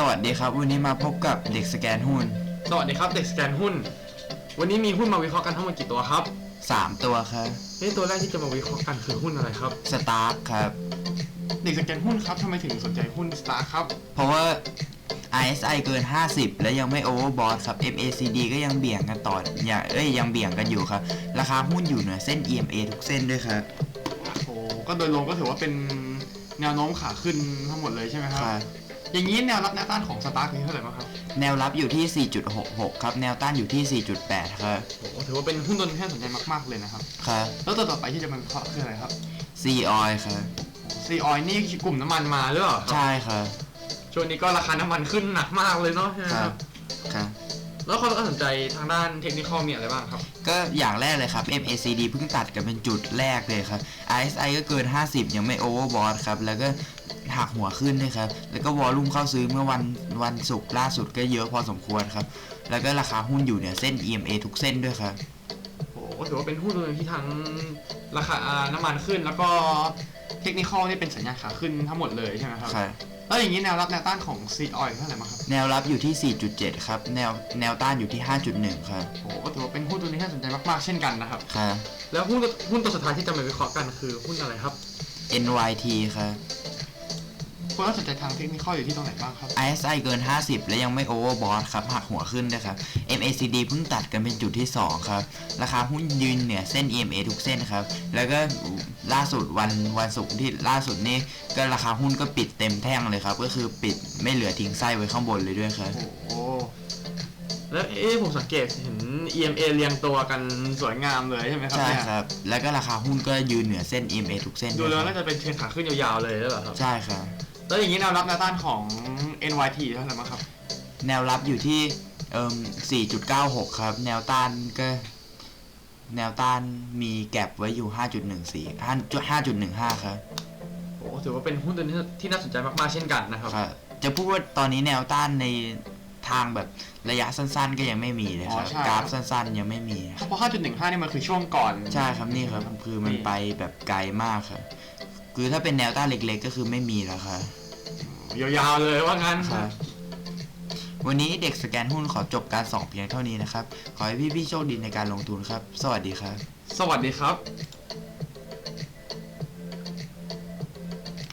สวัสดีครับ วันนี้มาพบกับเด็กสแกนหุ้น สวัสดีครับเด็กสแกนหุ้น วันนี้มีหุ้นมาวิเคราะห์กันทั้งหมดกี่ตัวครับ3 ตัวครับเฮ้ยตัวแรกที่จะมาวิเคราะห์กันคือหุ้นอะไรครับ สตาร์ครับ เด็กสแกนหุ้นครับทำไมถึงสนใจหุ้นสตาร์ครับ เพราะว่า RSI เกิน 50 แล้วยังไม่โอเวอร์บอทครับ MACD ก็ยังเบี่ยงกันต่ออย่าเอ้ยยังเบี่ยงกันอยู่ครับ ราคาหุ้นอยู่เหนือเส้น EMA ทุกเส้นด้วยครับโอ้ก็โดยรวมก็ถือว่าเป็นแนวโน้มขาขึ้นทั้งหมดเลยใช่ไหมครับครับ อย่างนี้แนวรับแนวต้านของสตาร์คือเท่าไหร่บ้างครับแนวรับอยู่ที่ 4.66 ครับ แนวต้านอยู่ที่ 4.8 ครับ โอ้ถือว่าเป็นหุ้นตัวที่น่าสนใจมากๆเลยนะครับ ครับ แล้วตัวต่อไปที่จะมาวิเคราะห์คืออะไรครับ C Oil ครับ ซีออยนี่กลุ่มน้ำมันมาหรือเปล่าครับใช่ครับ ช่วงนี้ก็ราคาน้ำมันขึ้นหนักมากเลยเนาะใช่ไหมคครัรับบครับ แล้วความสนใจทางด้านเทคนิคมีอะไรบ้างครับ ก็อย่างแรกเลยครับ MACD เพิ่งตัดกันเป็นจุดแรกเลยครับ RSI ก็เกิน 50 ยังไม่โอเวอร์บอทครับ แล้วก็ หักหัวขึ้นด้วยครับ แล้วก็วอลลุ่มเข้าซื้อเมื่อวันวันศุกร์ล่าสุดก็เยอะพอสมควรครับ แล้วก็ราคาหุ้นอยู่เนี่ยเส้น EMA ทุกเส้นด้วยครับโอ้ก็ถือว่าเป็นหุ้นตัวหนึงที่ทั้งราคาน้ำมันขึ้นแล้วก็เทคนิคนี่เป็นสัญญาณขาขึ้นทั้งหมดเลยใช่ไหมครับครับแล้วอย่างนี้แนวรับแนวต้านของซีออยเท่าไหร่บ้างครับ แนวรับอยู่ที่ 4.7 ครับ แนวแนวต้านอยู่ที่ 5.1 ครับโอ้ก็ถือว่าเป็นหุ้นตัวนี้ที่น่าสนใจมากๆ เช่นกันนะครับครับแล้วหุ้นตัวหุ้นตัวสุดท้ายที่จะมาวิเคราะห์กันคือหุ้นอะไรครับ NYT ครับ คุณน่าสนใจทางเทคนิคอยู่ที่ตรงไหนบ้างครับ RSI เกิน 50 และยังไม่โอเวอร์บอทครับหักหัวขึ้นนะครับ MACD เพิ่งตัดกันเป็นจุดที่ 2 ครับ ราคาหุ้นยืนเหนือเส้น EMA ทุกเส้นครับ แล้วก็ล่าสุดวันวันศุกร์ที่ล่าสุดนี่ก็ราคาหุ้นก็ปิดเต็มแท่งเลยครับ ก็คือปิดไม่เหลือทิ้งไส้ไว้ข้างบนเลยด้วยครับ โอ้โหแล้วเอ๊ะผมสังเกตเห็น EMA เรียงตัวกันสวยงามเลยใช่ไหมครับใช่เนี่ยครับ แล้วก็ราคาหุ้นก็ยืนเหนือเส้น EMA ทุกเส้นดูด้วยแล้วคน่ารับจะเป็นเทรนขาขึ้นยาวๆเลยหรือเปล่าครับ ใช่ครับ แล้วอย่างนี้แนวรับแนวต้านของ NYT เท่าไหร่บ้างครับ แนวรับอยู่ที่เอ่ม4.96 ครับ แนวต้านก็ แนวต้านมีแก็บไว้อยู่ 5.14 5.15 ครับโอ้ถือว่าเป็นหุ้นตัวนี้ที่น่าสนใจมากๆ เช่นกันนะครับ ครับ จะพูดว่าตอนนี้แนวต้านในทางแบบระยะสั้นๆ ก็ยังไม่มีเลยครับ อ๋อใช่ กราฟครับสั้นๆ ยังไม่มีครับเพราะ 5.15 นี่มันคือช่วงก่อน ใช่ครับนี่ครับ คือมันไปแบบไกลมากครับ คือถ้าเป็นแนวต้านเล็กๆ ก็คือไม่มีแล้วครับยาวๆเลยว่างั้น ครับ วันนี้เด็กสแกนหุ้นขอจบการส่องเพียงเท่านี้นะครับ ขอให้พี่ๆโชคดีในการลงทุนครับ สวัสดีครับ สวัสดีครับ